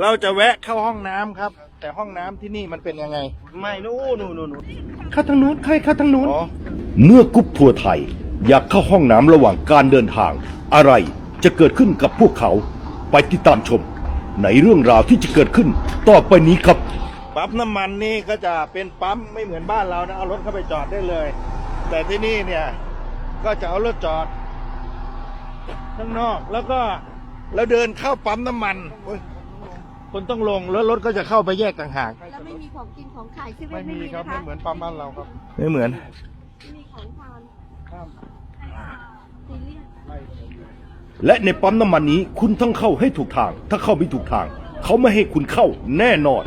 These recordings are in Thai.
เราจะแวะเข้าห้องน้ำครับ แต่ห้องน้ำที่นี่มันเป็นยังไง ไม่นู่นนู่นนู่นเข้าทางนู้นใครเข้าทางนู้นเมื่อกรุ๊ปทัวร์ไทย อยากเข้าห้องน้ำระหว่างการเดินทาง อะไรจะเกิดขึ้นกับพวกเขา ไปติดตามชม ในเรื่องราวที่จะเกิดขึ้น ต่อไปนี้ครับ ปั๊มน้ำมันนี่ก็จะเป็นปั๊มไม่เหมือนบ้านเรานะเอารถเข้าไปจอดได้เลย แต่ที่นี่เนี่ยก็จะเอารถจอดข้างนอกแล้วก็แล้วเดินเข้าปั๊มน้ำมันโอ้ย คนต้องลงแล้วรถก็จะเข้าไปแยกต่างหากแล้วไม่มีของกินของขายใช่ไหมไม่มีครับนะะไม่เหมือนปั๊มบ้านเราครับไม่เหมือนไม่มีของทานซีเรียสและในปั๊มน้ำมันนี้คุณต้องเข้าให้ถูกทาง ถ้าเข้าไม่ถูกทาง เขาไม่ให้คุณเข้าแน่นอน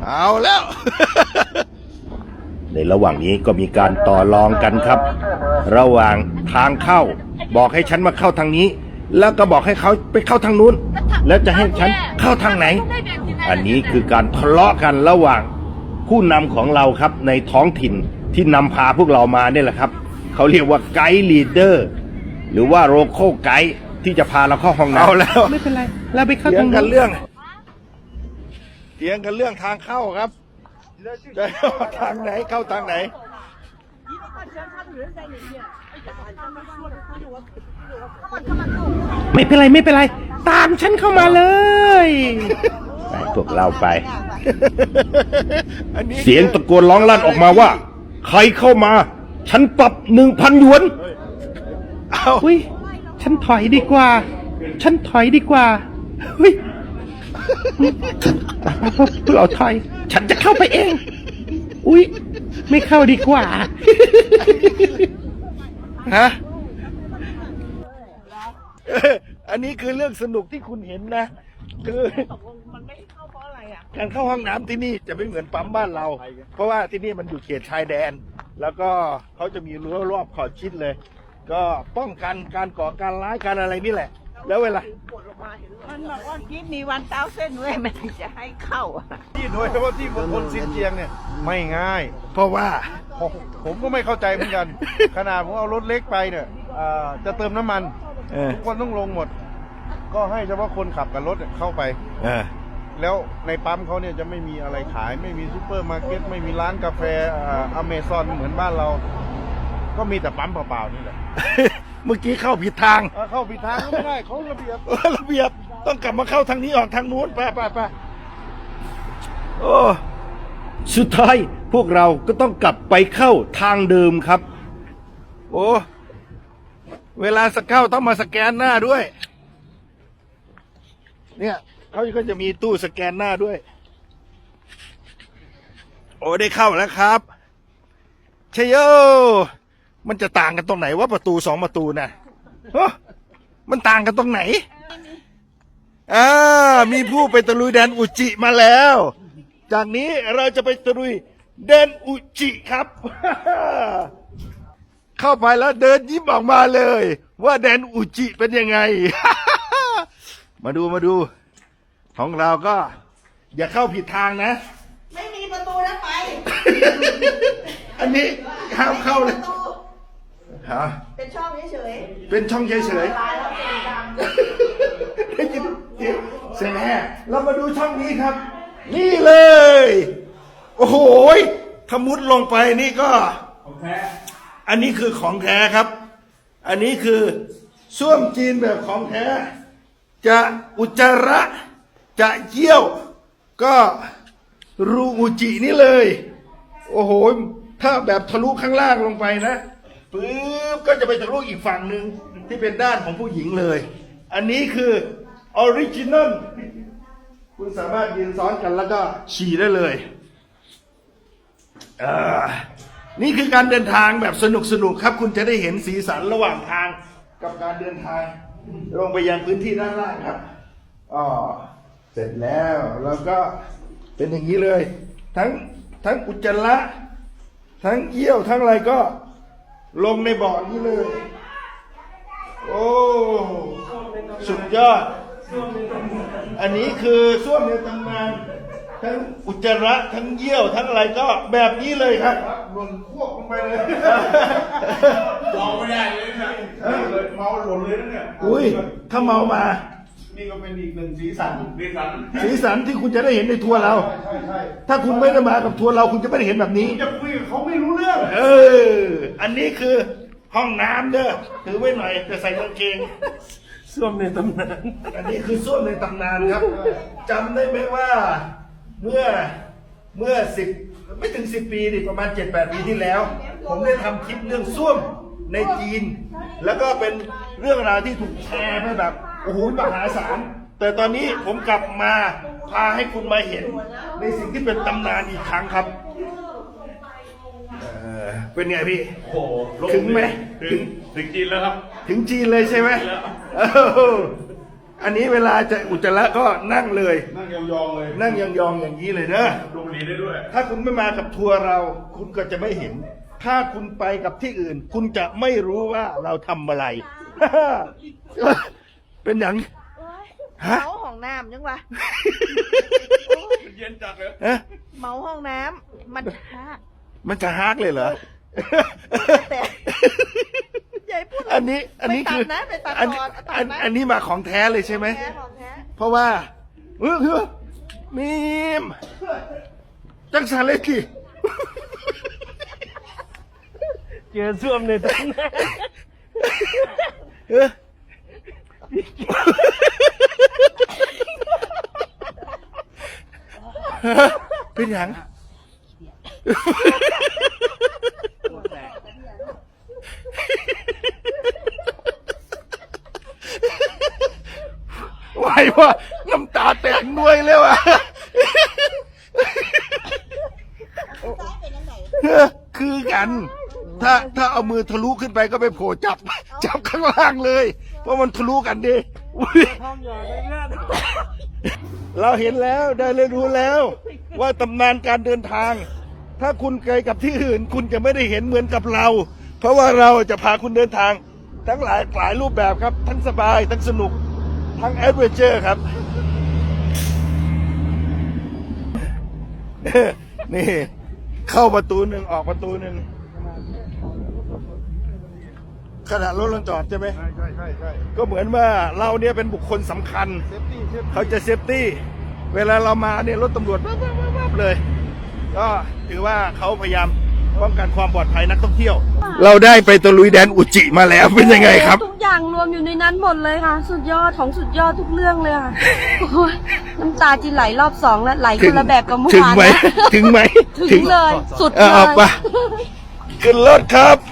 เอาแล้ว ในระหว่างนี้ก็มีการต่อรองกันครับ ระหว่างทางเข้า บอกให้ฉันมาเข้าทางนี้ แล้วก็บอกให้เขาไปเข้าทางนู้น แล้วจะให้ฉันเข้าทางไหน อันนี้คือการทะเลาะกันระหว่างผู้นำของเราครับในท้องถิ่นที่นำพาพวกเรามาเนี่ยแหละครับ เขาเรียกว่าไกด์ลีดเดอร์หรือว่าโรโคไกด์ที่จะพาเราเข้าห้องน้ำเอาแล้วไม่เป็นไรเราไปเข้าเถียทางงกันนู้นเรื่องเถียงกันเรื่องทางเข้าครับจะเข้าทางไหนเข้าทางไหน ไม่เป็นไรไม่เป็นไร ตามฉันเข้ามาเลยไปพวกเราไปอันนี้เสียงตะโกนร้องลั่นออกมาว่า ใครเข้ามา ฉันปรับหนึ่งพันหยวนเอาอุ้ยฉันถอยดีกว่า ฉันถอยดีกว่าอุ้ยพวกเราถอย ฉันจะเข้าไปเอง อุ้ยไม่เข้าดีกว่า ฮะเอออันนี้คือเรื่องสนุกที่คุณเห็นนะ คือการเข้าห้องน้ำที่นี่จะไม่เหมือนปั๊มบ้านเรา เพราะว่าที่นี่มันอยู่เขตชายแดน แล้วก็เขาจะมีรั้วรอบขอบชิดเลย ก็ป้องกันการก่อการร้ายการอะไรนี่แหละ แล้วเวลามันบอกว่ากิฟมีวันเต้าเส้นเว้ยมันจะให้เข้าอะที่โดยเฉพาะที่มณฑลซินเจียงเนี่ย ไม่ง่าย เพราะว่าผมผมก็ไม่เข้าใจเหมือนกัน ขนาดผมเอารถเล็กไปเนี่ยอ่าจะเติมน้ำมันเออทุกคนต้องลงหมด ก็ให้เฉพาะคนขับกับรถเข้าไปเออแล้วในปั๊มเขาเนี่ยจะไม่มีอะไรขาย ไม่มีซูเปอร์มาร์เก็ตไม่มีร้านกาแฟอเมซอนเหมือนบ้านเรา ก็มีแต่ปั๊มเปล่าๆนี่แหละ เมื่อกี้เข้าผิดทาง เออเข้าผิดทางก็ไม่ได้เขาระเบียบ เออระเบียบต้องกลับมาเข้าทางนี้ออกทางนู้นไปไปไปโอ้สุดท้ายพวกเราก็ต้องกลับไปเข้าทางเดิมครับ โอ้เวลาสกเข้าต้องมาสแกนหน้าด้วย เนี่ยเขาก็จะมีตู้สแกนหน้าด้วย โอ้ได้เข้าแล้วครับเชยโย มันจะต่างกันตรงไหนว่าประตูสองประตูน่ะฮะมันต่างกันตรงไหนอ่ามีผู้ไปตะลุยแดนอุจิมาแล้ว จากนี้เราจะไปตะลุยแดนอุจิครับ เข้าไปแล้วเดินยิ้มออกมาเลย ว่าแดนอุจิเป็นยังไง มาดูมาดู ของเราก็ อย่าเข้าผิดทางนะ ไม่มีประตูแล้วไป อันนี้ห้ามเข้าเลยประตู ฮะเป็นช่องเฉยเป็นช่องเฉยๆตายแล้วเสียงดังๆได้ยินเสียงเสียงแห่เรามาดูช่องนี้ครับ นี่เลย โอ้โหยถ้ามุดลงไปนี่ก็อันนี้คือของแท้ครับ อันนี้คือส้วมจีนแบบของแท้ จะอุจจาระจะเยี่ยว ก็รูอุจินี่เลย โอ้โห ถ้าแบบทะลุข้างล่างลงไปนะ ปึ๊บก็จะไปทะลุอีกฝั่งหนึ่งที่เป็นด้านของผู้หญิงเลย อันนี้คือออริจิน l ลคุณสามารถยืนซ้อนกันแล้วก็ฉี่ได้เลยเอ่อนี่คือการเดินทางแบบสนุกสนุกครับ คุณจะได้เห็นสีสันระหว่างทางกับการเดินทาง ลงไปยังพื้นที่ด้านล่างครับอ๋อเสร็จแล้วแล้วก็เป็นอย่างนี้เลย ทั้งทั้งอุจจาระทั้งเยี่ยวทั้งอะไรก็ ลงในบ่อนี้เลย โอ้ สุดยอด อันนี้คือส้วมในตำนาน ทั้งอุจจาระ ทั้งเยี่ยว ทั้งอะไรก็แบบนี้เลยครับหล่นควบลงไปเลยเมาไม่ได้เลยนะเมาหล่นเลยนะเนี่ย อุ้ย ถ้าเมามา นี่ก็เป็นอีกหนึ่งสีสันสีสันสีสันที่คุณจะได้เห็นในทัวร์เรา ใช่ใช่ถ้าคุณไม่ได้มากับทัวร์เราคุณจะไม่ได้เห็นแบบนี้ จะคุยกับเขาไม่รู้เรื่อง เออ อันนี้คือห้องน้ำเด้อถือไว้หน่อยจะใส่กางเกง ส้วมในตำนานอันนี้คือส้วมในตำนานครับจำได้ไหมว่าเมื่อเมื่อสิบไม่ถึงสิบปีดิประมาณเจ็ดแปดปีที่แล้ว ผมได้ทำคลิปเรื่องส้วมในจีน แล้วก็เป็นเรื่องราวที่ถูกแชร์ไปแบบ โอ้โหมหาศาลแต่ตอนนี้ผมกลับมาพาให้คุณมาเห็น ในสิ่งที่เป็นตำนานอีกครั้งครับเอ่อเป็นไงพี่ โอ้โหถึงไหม ถึงถึงจีนแล้วครับ ถึงจีนเลยใช่ไหมเอออันนี้เวลาจะอุจจาระก็นั่งเลย นั่งยองๆเลยนั่งยองๆอย่างนี้เลยเนอะ ดูดีได้ด้วย ถ้าคุณไม่มากับทัวร์เรา คุณก็จะไม่เห็น ถ้าคุณไปกับที่อื่น คุณจะไม่รู้ว่าเราทำอะไร เป็นอย่างฮะเมาห้องน้ำยังวะเย็นจัดเลยฮะเมาห้องน้ำมันฮะมันจะฮากเลยเหรอแต่ยายพูดอันนี้ อันนี้คือไปตัดนะไปตัดอันก่อนตัดอันนะอันนี้มาของแท้เลยใช่ไหมแท้ของแท้เพราะว่าเออคือมีมจังสารเลยกี่เจอส้วมในตำนาน เป็นหยังไหวว่าน้ำตาแตกด้วยแล้วอะคือกัน ถ้าถ้าเอามือทะลุขึ้นไปก็ไปโผล่จับ จับข้างล่างเลย เพราะมันทะลุกันดิอุ๊ยห้องอย่าได้ลาดเราเห็นแล้วได้เรียนรู้แล้ว ว่าตำนานการเดินทาง ถ้าคุณเคยกับที่อื่น คุณจะไม่ได้เห็นเหมือนกับเรา เพราะว่าเราจะพาคุณเดินทาง ทั้งหลายหลายรูปแบบครับ ทั้งสบาย ทั้งสนุก ทั้งแอดเวนเจอร์ครับ นี่ เข้าประตูหนึ่งออกประตูหนึ่ง ขณะรถลงจอดใช่ไหม ใช่ใช่ใช่ใช่ก็เหมือนว่าเราเนี่ยเป็นบุคคลสำคัญ เซฟตี้เซฟตี้เขาจะเซฟตี้ เวลาเรามาเนี่ยรถตำรวจวับวับวับวับเลย ก็ถือว่าเขาพยายามป้องกันความปลอดภัยนักท่องเที่ยว เราได้ไปตะลุยแดนอุจิมาแล้วเป็นยังไงครับ ทุกอย่างรวมอยู่ในนั้นหมดเลยค่ะ สุดยอดของสุดยอดทุกเรื่องเลยค่ะโอ้ยน้ำตาจีไหลรอบสองแล้วไหลคนละแบบกับเมื่อถึงวานไหมนะถึงไหม ถึงเลย สุดเอาเลเอาย ไปขึ้นรถครับอย่าง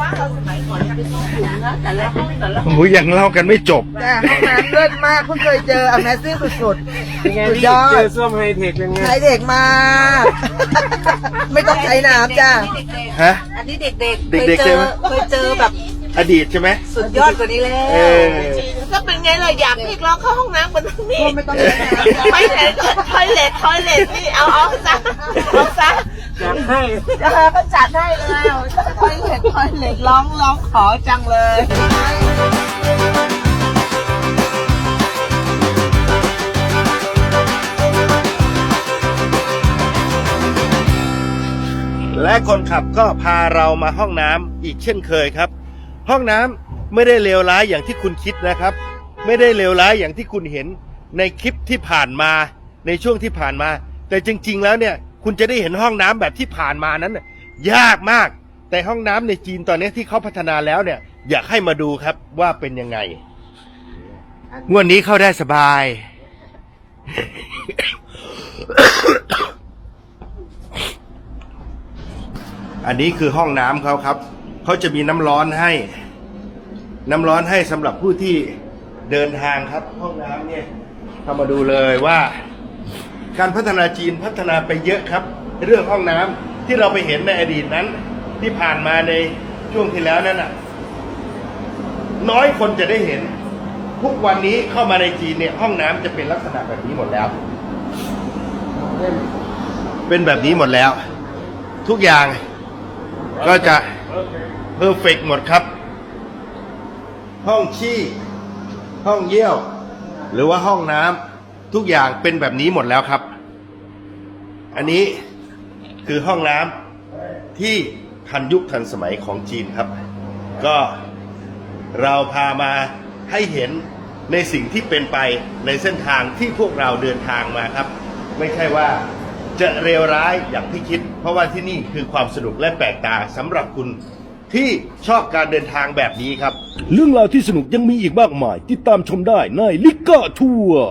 ว่าเราสมัยก่อนจะไปต้องถุงนะแต่ละห้องแต่ละโอ้โหยังเล่ากันไม่จบจ้าห้องน้ำเลิศมากเพิ่งเคยเจอ Amazing สุดเป็นไงสุดพี่ยอดเจอส้วมไฮเทคเป็นไงๆใช้เด็กมาก ไม่ต้องใช้น้ำจ้าฮะ อันนี้เด็กๆเด็เคยกๆเจใช่อไหมเคยเจอแบบอดีตใช่ไหมสุดยอดกว่านี้แล้เอวอก็เป็นไงล่ะอยากเรียกร้องเข้าห้องน้ำบนตรงนี้ไม่ต้องใช้น้ำไม่เห็นก็ทอยเล็ตทอยเล็ตนี่เอาเอาซะเอาซะ อยากให้จะก็จัดให้เลยทอยเล็ตทอยเล็ตร้องร้องขอจังเลยและคนขับก็พาเรามาห้องน้ำอีกเช่นเคยครับ ห้องน้ำไม่ได้เลวร้ายอย่างที่คุณคิดนะครับ ไม่ได้เลวร้ายอย่างที่คุณเห็นในคลิปที่ผ่านมาในช่วงที่ผ่านมา แต่จริง ๆ แล้วเนี่ย คุณจะได้เห็นห้องน้ำแบบที่ผ่านมานั้นยากมาก แต่ห้องน้ำในจีนตอนนี้ที่เขาพัฒนาแล้วเนี่ย อยากให้มาดูครับว่าเป็นยังไงงวดนี้เข้าได้สบาย อันนี้คือห้องน้ำเขาครับ เขาจะมีน้ำร้อนให้ น้ำร้อนให้สำหรับผู้ที่เดินทางครับ ห้องน้ำเนี่ยเข้ามาดูเลยว่า การพัฒนาจีนพัฒนาไปเยอะครับ เรื่องห้องน้ำที่เราไปเห็นในอดีตนั้น ที่ผ่านมาในช่วงที่แล้วนั้นน่ะ น้อยคนจะได้เห็น ทุกวันนี้เข้ามาในจีนเนี่ยห้องน้ำจะเป็นลักษณะแบบนี้หมดแล้ว เป็นแบบนี้หมดแล้ว ทุกอย่างก็จะเพอร์เฟกหมดครับ ห้องขี้ ห้องเยี่ยว หรือว่าห้องน้ำ ทุกอย่างเป็นแบบนี้หมดแล้วครับ อันนี้คือห้องน้ำที่ทันยุคทันสมัยของจีนครับ ก็เราพามาให้เห็นในสิ่งที่เป็นไปในเส้นทางที่พวกเราเดินทางมาครับ ไม่ใช่ว่าจะเลวร้ายอย่างที่คิด เพราะว่าที่นี่คือความสนุกและแปลกตาสำหรับคุณที่ชอบการเดินทางแบบนี้ครับ เรื่องราวที่สนุกยังมีอีกมากมาย ติดตามชมได้ในลิก้าทัวร์